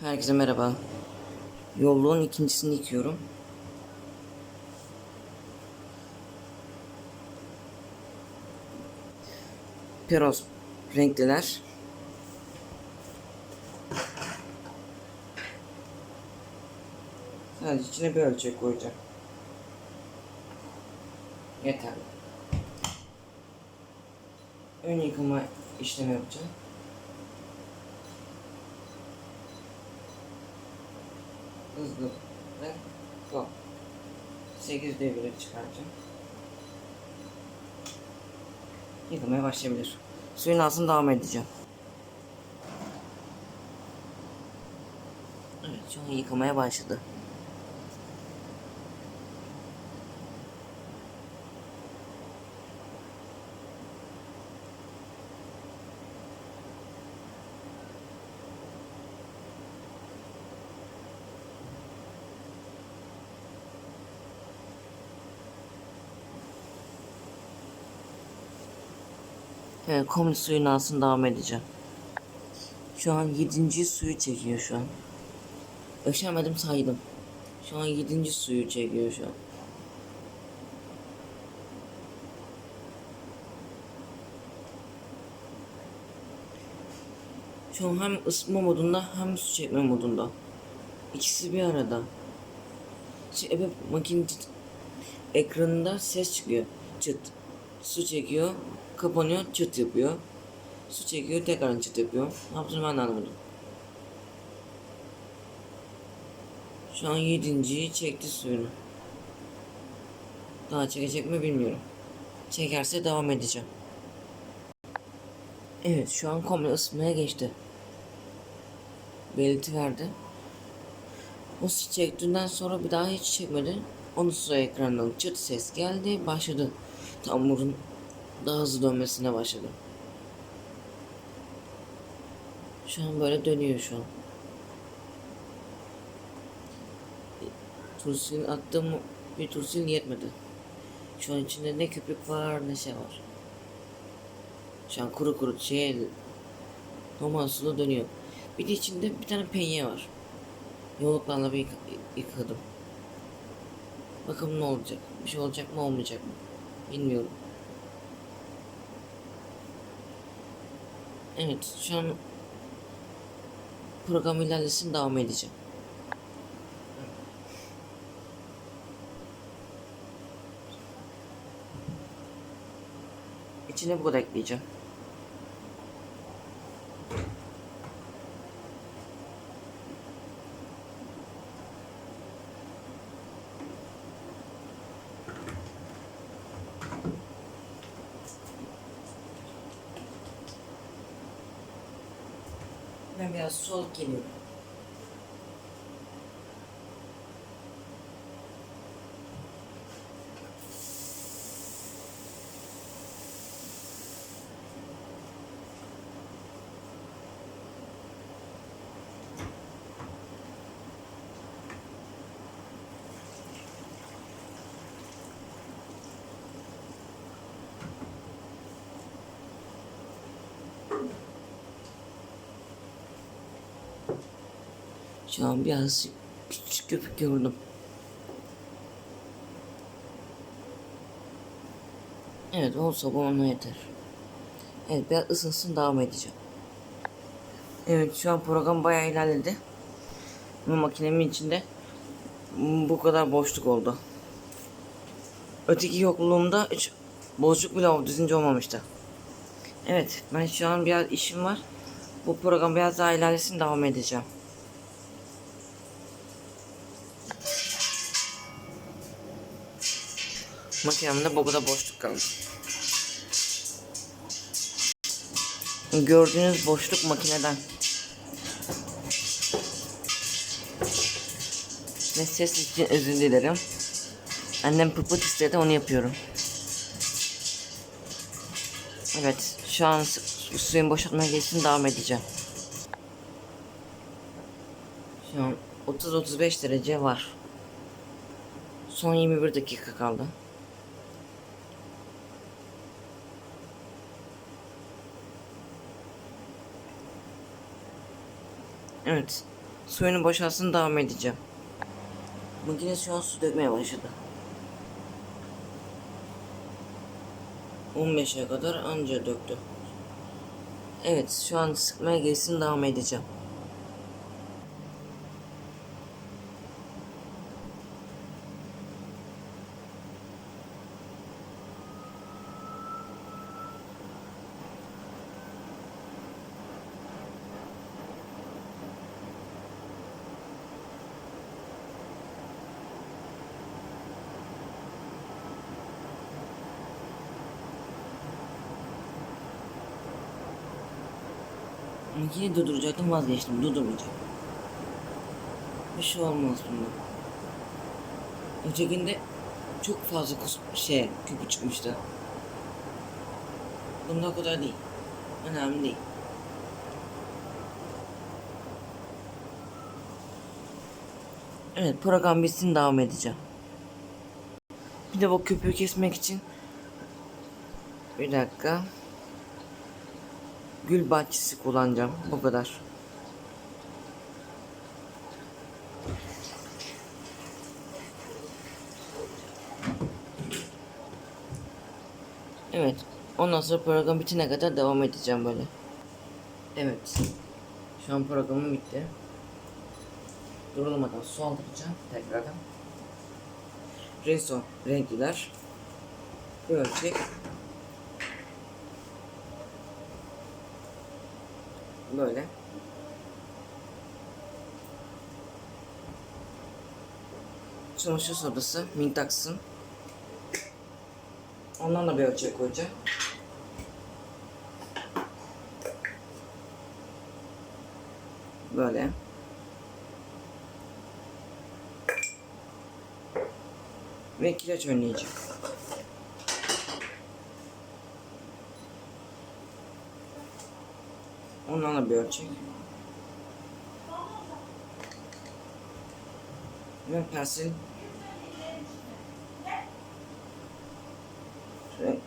Herkese merhaba. Yolluğun ikincisini yıkıyorum. Peros renkliler. Sadece içine bir ölçek koyacağım. Yeterli. Ön yıkama işlemi yapacağım. Hızlı ve go. 8 devre çıkaracağım. Yıkamaya başlayabilir. Suyun altını devam edeceğim. Evet şu an yıkamaya başladı. Evet, komple suyun altını devam edeceğim. Şu an yedinci suyu çekiyor şu an. Ölçemedim saydım. Şu an yedinci suyu çekiyor şu an. Şu an hem ısıtma modunda hem su çekme modunda. İkisi bir arada. Şey, evet, makine ekranında ses çıkıyor. Çıt. Su çekiyor, kapanıyor, çıt yapıyor. Su çekiyor, tekrar çıt yapıyor. Ne yaptığını ben de anlamadım. Şu an yedinciyi çekti suyunu. Daha çekecek mi bilmiyorum. Çekerse devam edeceğim. Evet şu an komple ısıtmaya geçti. Belirti verdi. O su çektiğinden sonra bir daha hiç çekmedi. Onun su ekranından çıt ses geldi. Başladı. Tamurun daha hızlı dönmesine başladı. Şu an böyle dönüyor şu an. Tursin attığım bir tursin yetmedi. Şu an içinde ne köpük var ne şey var. Şu an kuru kuru şey normal suda dönüyor. Bir de içinde bir tane penye var. Yolluklarla bir yık- yıkadım. Bakalım ne olacak. Bir şey olacak mı olmayacak mı? Bilmiyorum. Evet şu an program ilerlesin devam edeceğim. İçine bu kadar ekleyeceğim. Ben biraz su Şu an biraz küçük köpük gördüm. Evet olsa bu ona yeter. Evet biraz ısınsın devam edeceğim. Evet şu an program bayağı ilerledi. Bu makinemin içinde bu kadar boşluk oldu. Öteki yokluğumda hiç boşluk bile düzünce olmamıştı. Evet ben şu an biraz işim var. Bu program biraz daha ilerlesin devam edeceğim. Makinemde bu kadar boşluk kaldı. Gördüğünüz boşluk makineden. Ve ses için özür dilerim. Annem pıpıt istedi onu yapıyorum. Evet şu an su- suyun boşaltmaya geçsin devam edeceğim. Şu an 30-35 derece var. Son 21 dakika kaldı. Evet. Suyunu boşalsın devam edeceğim. Makine şu an su dökmeye başladı. 15'e kadar anca döktü. Evet şu an sıkmaya geçsin devam edeceğim. Makineyi durduracaktım vazgeçtim durdurmayacağım. Bir şey olmaz bunda. Ötekinde çok fazla kus şey küpü çıkmıştı. Bunda o kadar değil. Önemli değil. Evet program bitsin devam edeceğim. Bir de bu köpüğü kesmek için bir dakika. Gül bahçesi kullanacağım. Bu kadar. Evet. Ondan sonra program bitene kadar devam edeceğim böyle. Evet. Şu an programım bitti. Durulmadan su aldıracağım tekrardan. Renson renkliler. Bir Böyle. Çamaşır sodası, mintaksın. Ondan da bir ölçek koyacağım. Böyle. Ve kireç önleyeceğim. Ondan da bir ölçek. Ve persil. Şöyle.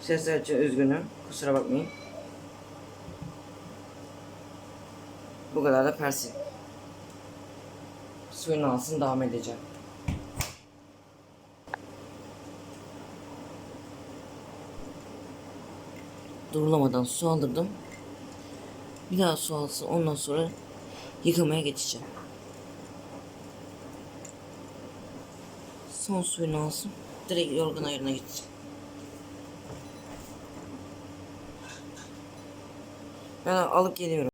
Sesler için üzgünüm. Kusura bakmayın. Bu kadar da persil. Suyunu alsın devam edeceğim. Durulamadan su aldırdım. Bir daha su alsın ondan sonra yıkamaya geçeceğim. Son suyunu alsın. Direkt yorgan ayarına geçeceğim. Ben alıp geliyorum.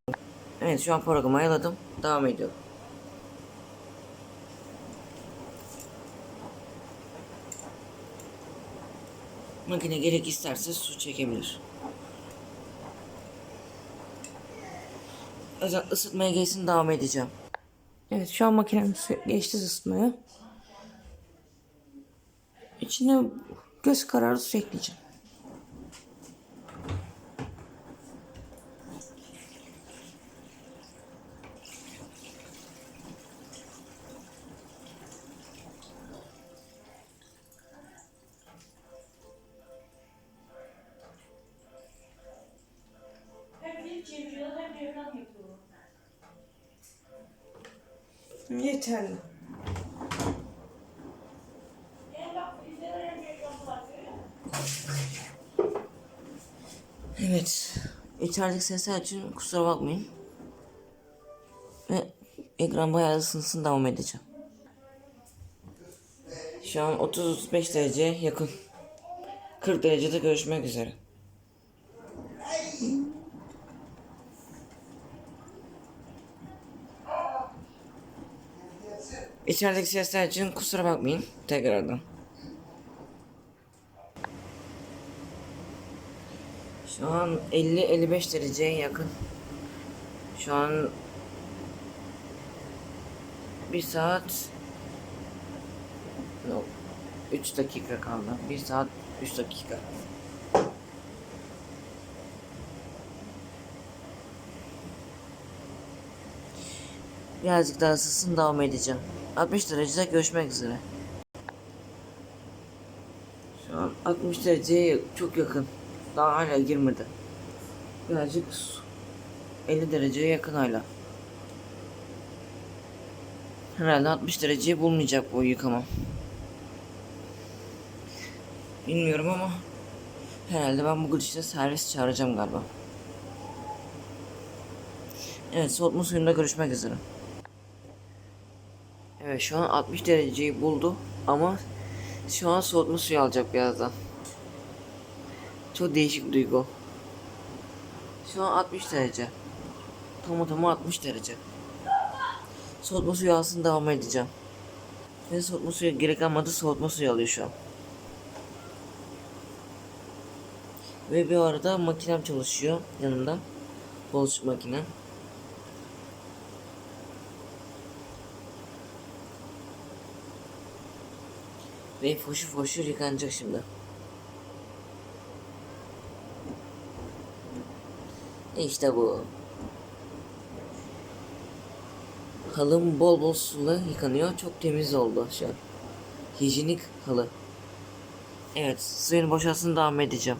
Evet şu an programı ayarladım. Devam ediyorum. Makine gerek isterse su çekebilir. Özel ısıtmaya geçsin devam edeceğim. Evet şu an makinem geçti ısıtmaya. İçine göz kararı su ekleyeceğim. Musun? Evet. İçerideki sesler için kusura bakmayın. Ve ekran bayağı ısınsın devam edeceğim. Şu an 30-35 dereceye yakın. 40 derecede görüşmek üzere. İçerideki sesler için kusura bakmayın tekrardan. Şu an 50-55 dereceye yakın. Şu an bir saat Yok. 3 dakika kaldı. 1 saat 3 dakika. Birazcık daha ısısın devam edeceğim. 60 derecede görüşmek üzere. Şu an 60 dereceye çok yakın. Daha hala girmedi. birazcık su- 50 dereceye yakın hala. Herhalde 60 dereceyi bulmayacak bu yıkama. Bilmiyorum ama herhalde ben bugün işte servis çağıracağım galiba. Evet soğutma suyunda görüşmek üzere. Evet şu an 60 dereceyi buldu ama şu an soğutma suyu alacak birazdan. Çok değişik duygu. Şu an 60 derece. Tamı tamı 60 derece. Soğutma suyu alsın devam edeceğim. Ve soğutma suyu gerek almadı soğutma suyu alıyor şu an. Ve bir arada makinem çalışıyor yanımda. Bulaşık makinem. Ve foşur foşur yıkanacak şimdi. İşte bu. Halım bol bol suyla yıkanıyor. Çok temiz oldu şu an. Hijyenik halı. Evet, suyun boşalsın devam edeceğim.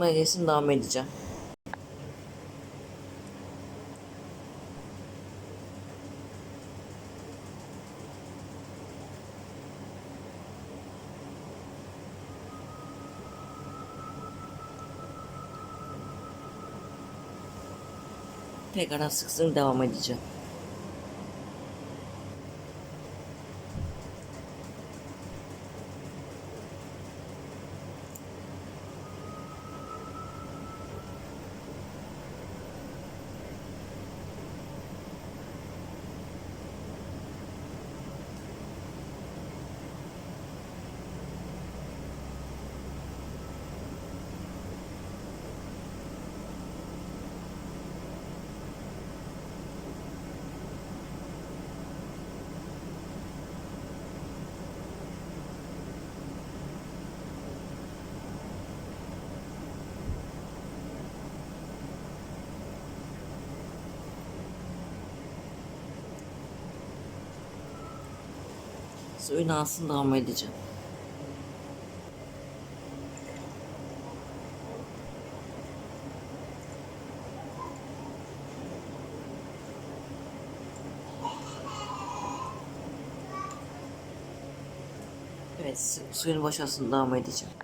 Sıkmaya gelsin devam edeceğim. Tekrardan sıksın devam edeceğim. Suyun alsın devam edeceğim. Evet, su- suyun boşalsın devam edeceğim.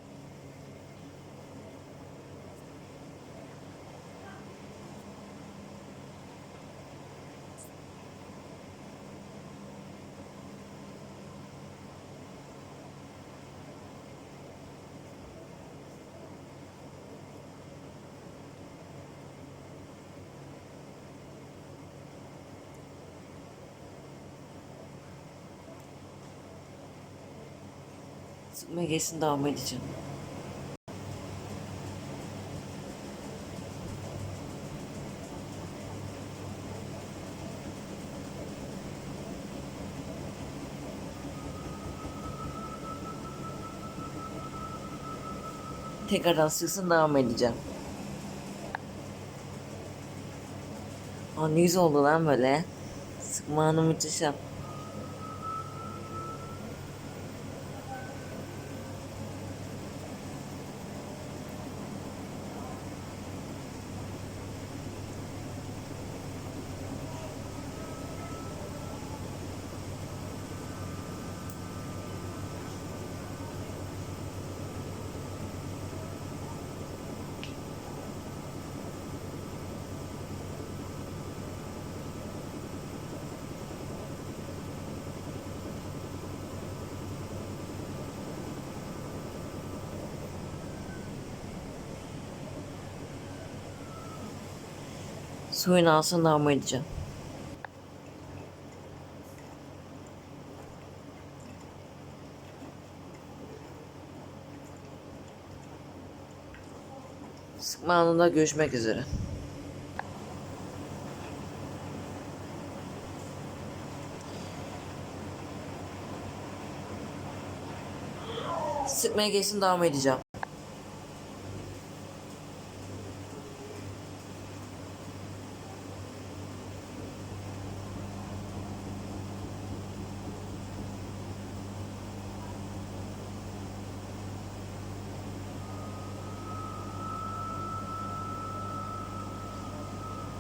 Geçsin devam edeceğim. Tekrardan sıksın devam edeceğim. Aa, ne güzel oldu lan böyle. Sıkma anı müthişem. Suyun alsın devam edeceğim. Sıkma anında görüşmek üzere. Sıkmaya geçsin devam edeceğim.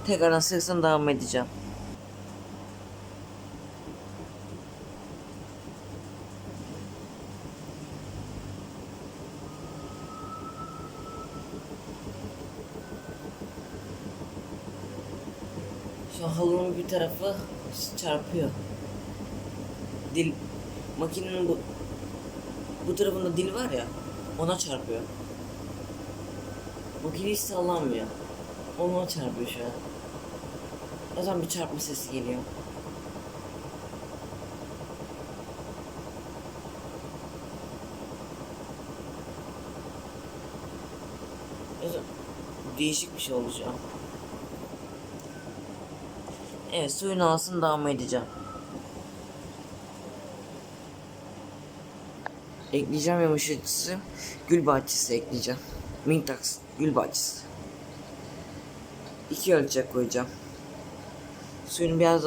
Tekrardan sıksın devam edeceğim. Şu halının bir tarafı çarpıyor. Dil makinenin bu bu tarafında dil var ya ona çarpıyor. Makine hiç sallanmıyor. Ona çarpıyor şu an. O zaman bir çarpma sesi geliyor. Değişik bir şey an. Evet suyun alsın devam edeceğim. Ekleyeceğim yumuşatıcısı gül bahçesi ekleyeceğim. Mintax gül bahçesi. İki ölçek koyacağım. Suyunu biraz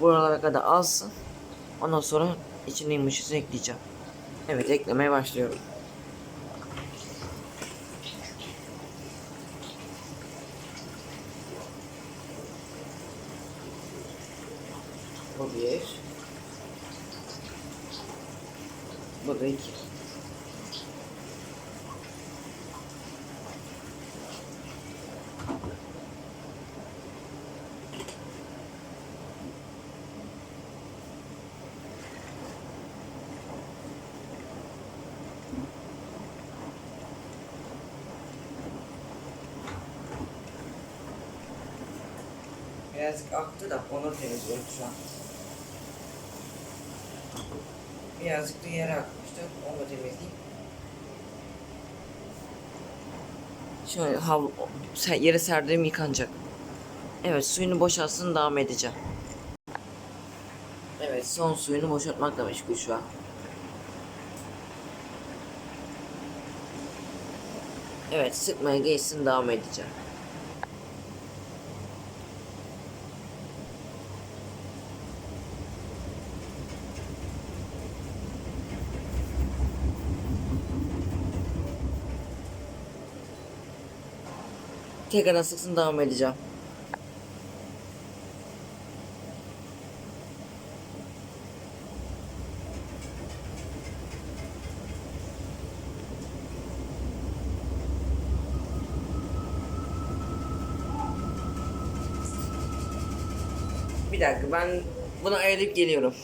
buralara kadar alsın. Ondan sonra içine yumuşatıcı ekleyeceğim. Evet eklemeye başlıyorum. Bu bir. Bu da iki. Birazcık aktı da onu temizliyorum şu an. Birazcık da yere akmıştı. Onu da temizleyeyim. Şöyle havlu, yere serdiğim yıkanacak. Evet suyunu boşaltsın devam edeceğim. Evet son suyunu boşaltmakla meşgul şu an. Evet sıkmaya geçsin devam edeceğim. Tekrardan sıksın devam edeceğim. Bir dakika ben bunu ayarlayıp geliyorum.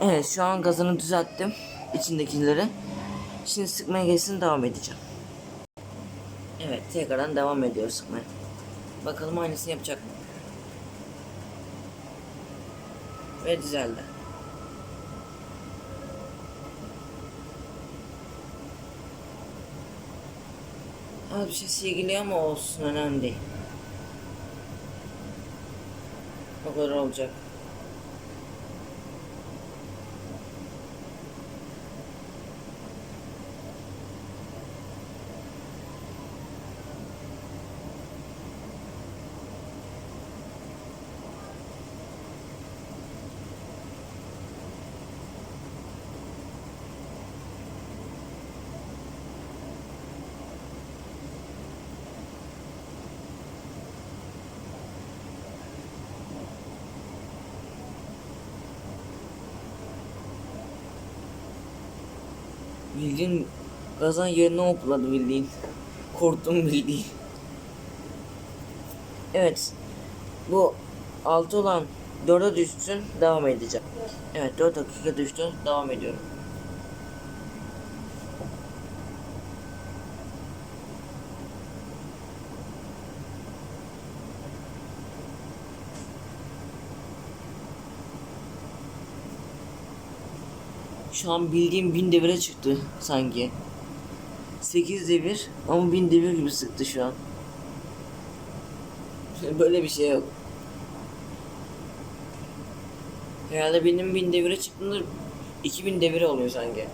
Evet şu an gazını düzelttim. içindekileri. Şimdi sıkmaya geçsin devam edeceğim. Evet tekrardan devam ediyor sıkmaya. Bakalım aynısını yapacak mı? Ve düzeldi. Az bir şey silgiliyor ama olsun önemli değil. O kadar olacak. Bildiğin gazan yerine hopladı bildiğin. Korktum bildiğin. Evet. Bu 6 olan 4'e düşsün devam edeceğim. Evet 4 dakika düştü devam ediyorum. Şu an bildiğim bin devire çıktı sanki. 8 devir ama bin devir gibi sıktı şu an. Böyle bir şey yok. Herhalde benim bin devire çıktığında 2000 devire oluyor sanki.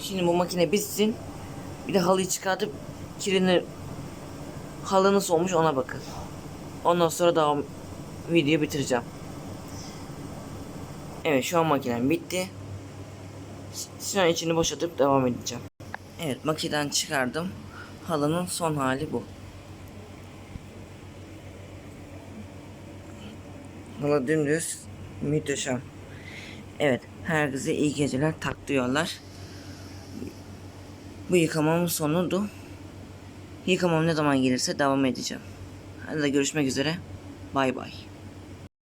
Şimdi bu makine bitsin. Bir de halıyı çıkartıp kirini halı nasıl olmuş ona bakın. Ondan sonra devam video bitireceğim. Evet şu an makinem bitti. Şu an içini boşaltıp devam edeceğim. Evet makineden çıkardım. Halının son hali bu. Halı dümdüz muhteşem. Evet herkese iyi geceler tak diyorlar. Bu yıkamamın sonudu. Yıkamam ne zaman gelirse devam edeceğim. Hadi de görüşmek üzere. Bay bay.